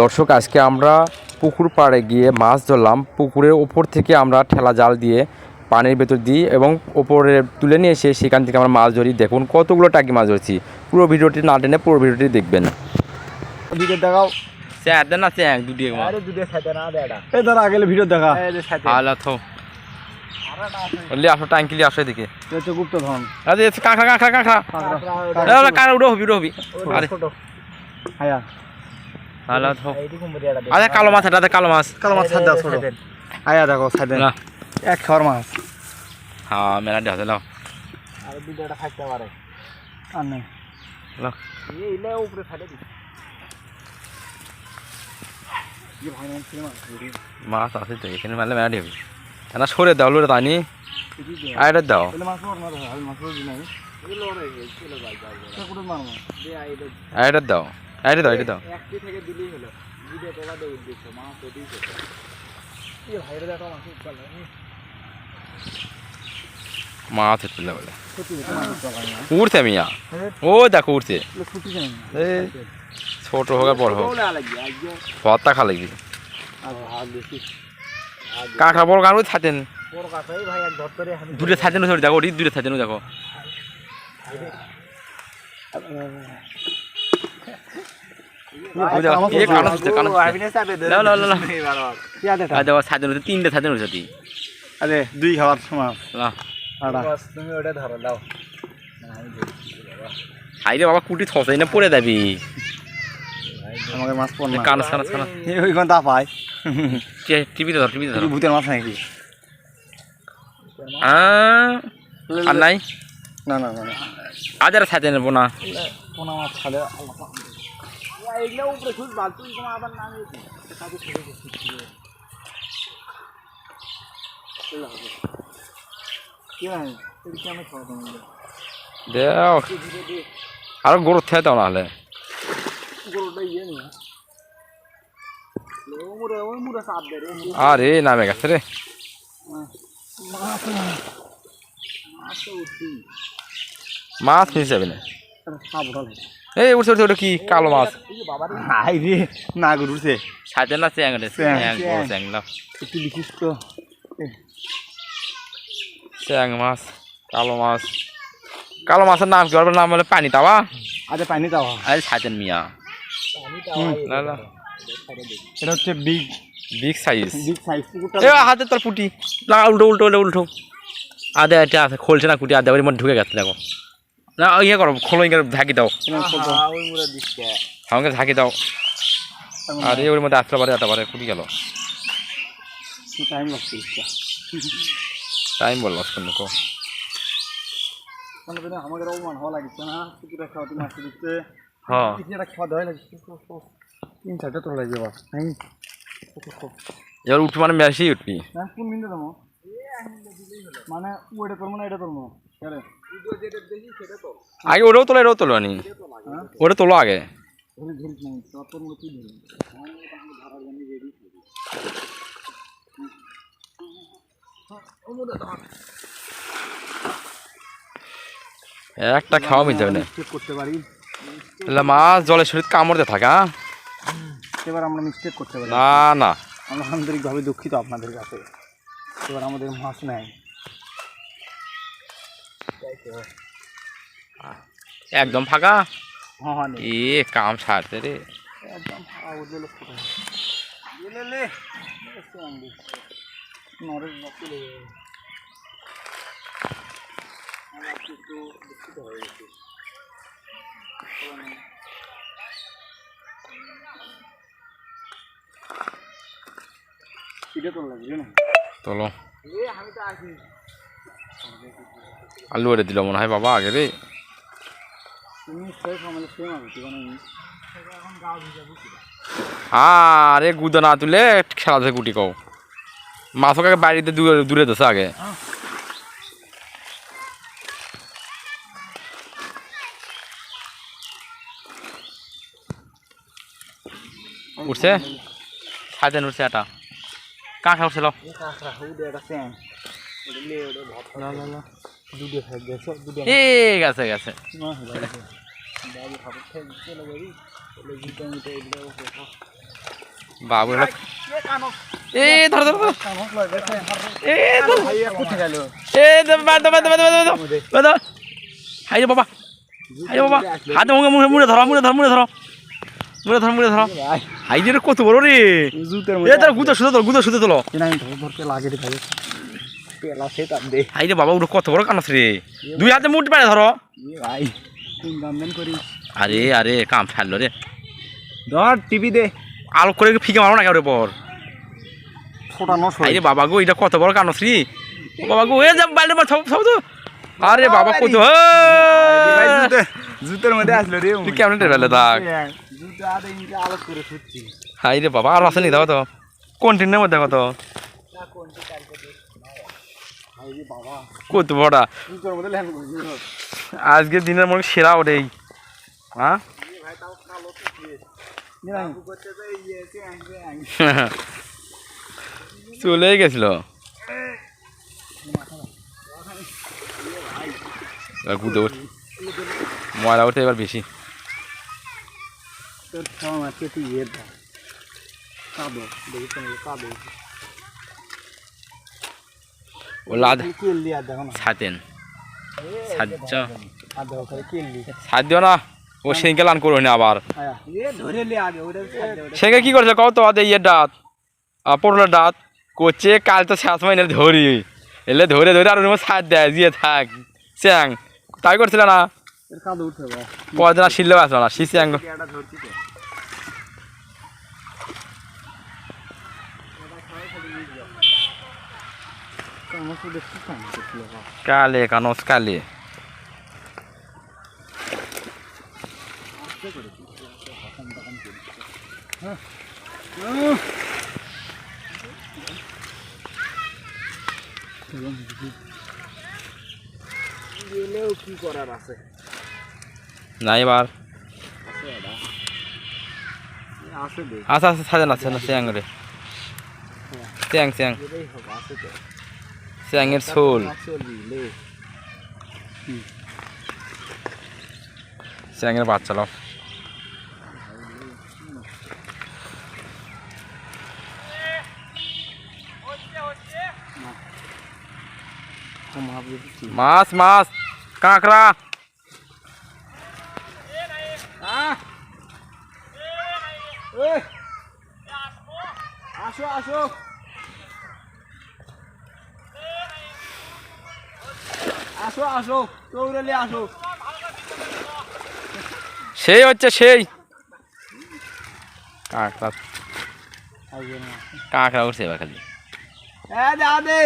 দর্শক আজকে আমরা পুকুর পাড়ে গিয়ে মাছ ধরলাম। পুকুরের ওপর থেকে আমরা ঠেলা জাল দিয়ে পানির ভেতর দিই এবং ওপরে তুলে নিয়ে এসে সেখান থেকে আমরা মাছ ধরি। দেখুন কতগুলো টাকি মাছ ধরছি। পুরো ভিডিওটি না টেনে পুরো ভিডিওটি দেখবেন। ভিডিও দেখাও। স্যার দেন না স্যার দুটি আরে দুধে খাইতে না দেড়া এই ধর আগে ভিডিও দেখা। এই আলা থো আসো টাঙ্কিলি আসো এদিকে। এটা হচ্ছে গুপ্ত ধন আরে কাঁকড়া কাঁকড়া কাঁকড়া কাঁকড়া উড়ো হবি উড়ো হবি আরে। হায়া আরে কালো মাছ এটা কালো মাছ। কালো মাছ ছোট। হায়া দেখো না। এক খাওয়ার মাছ। হ্যাঁ মেলা লাও আর খাইতে পারে। আর নেই। লাও উপরে মাছ? আছে তো এখানে মেলা মেলা দেবে। না সরে দাও লোরে তানি। আরে দাও। আরে দাও। আরে দাও আরে দাও। একটি থেকে দিলেই হলো। ভিডিও তোলা দে উদ্দেশ্য মাছ তো দিছে কি ভাই রে দেখো মাছ চল মাছ তুলে বলে উঠছে মিয়া। ও দেখো উঠছে ছুটি হোক আর বড় হোক। ভর্তা খা লাগবে। কাঁকড়া বড় কাঁকড়া থাকেন দূরে থাকেন দেখো দূরে থাকেন দেখো। তিনটে আরে দুই খাবার সময় লাও। আড়া। তুমি ওটা ধরো দাও আইরে বাবা কুটি থসাই না পড়ে যাবি। আমাকে মাছ পড় না। কানস কানস কানস এই ওইখান পাই টিভিতে ধর টিভিতে ধর। ভূতের মাছ নাকি? আর নাই? না না না না। আজ আর সাথে নেব না। পোনা মাছ খালে আল্লাহ পাক। এগুলো উপরে শুট বালতি তোমার আবার নাম কি হয়? তুই কেন খাওয়া তোমার দেও আর গরু থেকে দাও নাহলে ইয়ে আরে নামে গেছে রে। মাছ নিয়ে যাবে না। এই উঠছে উঠছে ওটা কি কালো মাছ। হাই রে না গরুছে সাথে না চ্যাং রে চ্যাং, একটু লিখিস তো। মাছ কালো মাছ। কালো মাছের নাম কি? নাম হলো পানি তাওয়া। আচ্ছা পানি দাও আরে সাথেন মিয়া। না না। এটা হচ্ছে big big size big size এ হাতে তোর পুটি। না উল্টো উল্টো উল্টো উল্টো। আদে এটা আছে খোলছে না কুটি আদে মধ্যে ঢুকে গেছে দেখো। না ইয়ে করো খোলো ইয়ে ঝাঁকি দাও। আমাকে ঝাঁকি দাও। আর ওর মধ্যে আসতে পারে আসতে পারে কুটি গেল। টাইম লাগছে টাইম বলল শূন্য কো মানে মানে আমাদের অপমান হওয়া লাগছে না কুকুরের খাওয়াতে মাছ দিচ্ছে। হ্যাঁ। কিছু একটা খাওয়া দেওয়া লাগছে তিন চারটা তোলা লাগবে বা হ্যাঁ। এবার উঠবি মানে মেশি উঠবি। কোন মিনিটে দেবো মানে ওইটা করব না এটা করব কেন আগে ওটাও তোলো এটাও তোলো নি ওটা তোলো আগে। একটা খাওয়া মিল যাবে না। করতে পারি। তাহলে মাছ জলের শরীর কামড়তে থাকে হ্যাঁ? এবার আমরা মিস্টেক করতে পারি। না না। আন্তরিকভাবে দুঃখিত আপনাদের কাছে। এবার আমাদের মাছ নেয় একদম ফাঁকা? এ কাম ছাড়তে রে। একদম ফাঁকা উঠলে লোক কোথায় লে লে নরেশ রক্ত লেগে গেছে। আমার আজকে একটু দুঃখিত হয়ে গেছি। তোলো আমি তো আসি আলু ওরে দিল মনে হয় বাবা আগে রে। আরে গুদো না তুলে খেলা গুটি কও। মাছকে বাড়িতে দূরে দূরে দিছে আগে। উঠছে? সাজেন উঠছে এটা কাঁকড়া উঠছিল কাঁকড়া খাই গেছে এ বাবু এ ধর ধর এ হাই বাবা হাই বাবা। হাত মুখে মুখে মুড়ে ধরো মুড়ে ধরো মুড়ে ধরো। মুড়ে ধরো মুড়ে ধরো। ভাই। হাই রে কত বড় রে। জুতের এ তোর গুতো শুধু তোলো গুতো শুধু তোলো। লাগে পেলা সে তাম দে। হাই রে বাবা ওটা কত বড় কানস রে? দুই হাতে মুঠ পারে ধরো। ভাই কোন দাম দেন করি? আরে আরে কাম ছাড়লো রে। ধর টিভি দে। আলো করে ফিকে মারো না কেউ পর ফোটানো আরে বাবা গো এটা কত বড় কানস রে? বাবা গো এ যা বাইরে সব সব তো। আরে বাবা কত জুতে জুতের মধ্যে আসলো রে তুই কেমন টের পেলে থাক। জুতে আদে ইনকে আলো করে ফুটছি হাই রে বাবা আর আসেনি দেখো তো। কন্টিনিউর মধ্যে দেখো তো। না কোনটি কালকে দে ভাই রে বাবা কত বড়া? আজকের দিনের মনে সেরা ওটাই। হ্যাঁ? চলে গেছিল। ওঠ। ময়লা ওঠে এবার বেশি। তোর তুই ইয়ে কাদো, দেখি কাদো। ও লাদ কিল দিয়া দেখো না। ছাতেন সাজ্জা। আর দেখো খালি কিল দি সাত দিও না ও সেদিনকে লান করো না আবার। ওটা সেদিনকে কি করছে কত ইয়ের ডাত পটলের ডাত করছে কাল তো শেষ মাইনে ধরি। এলে ধরে ধরে আর সাত দেয় দিয়ে থাক। চ্যাং তাই করছিল না? আর শিললেও আসলো না শি চ্যাং এটা ধরছি তো কামো তো দেখছি কামো তো বাবা কালে, কানস কালে। কি করার আছে না এবার আচ্ছা আচ্ছা সাজেন, আছে না চ্যাং রে চ্যাং চ্যাং। এটাই হবে আছে তো চ্যাংয়ের সোল চলবি লে চ্যাংয়ের বাচ্চা লাও মাপ দিচ্ছি মাছ মাছ কাঁকড়া আহ ওই আসো আসো আসো আসো চৌরালি আসো। সেই হচ্ছে সেই। কাঁকড়া কাঁকড়া উঠছে এবার খালি। হ্যাঁ যা দে।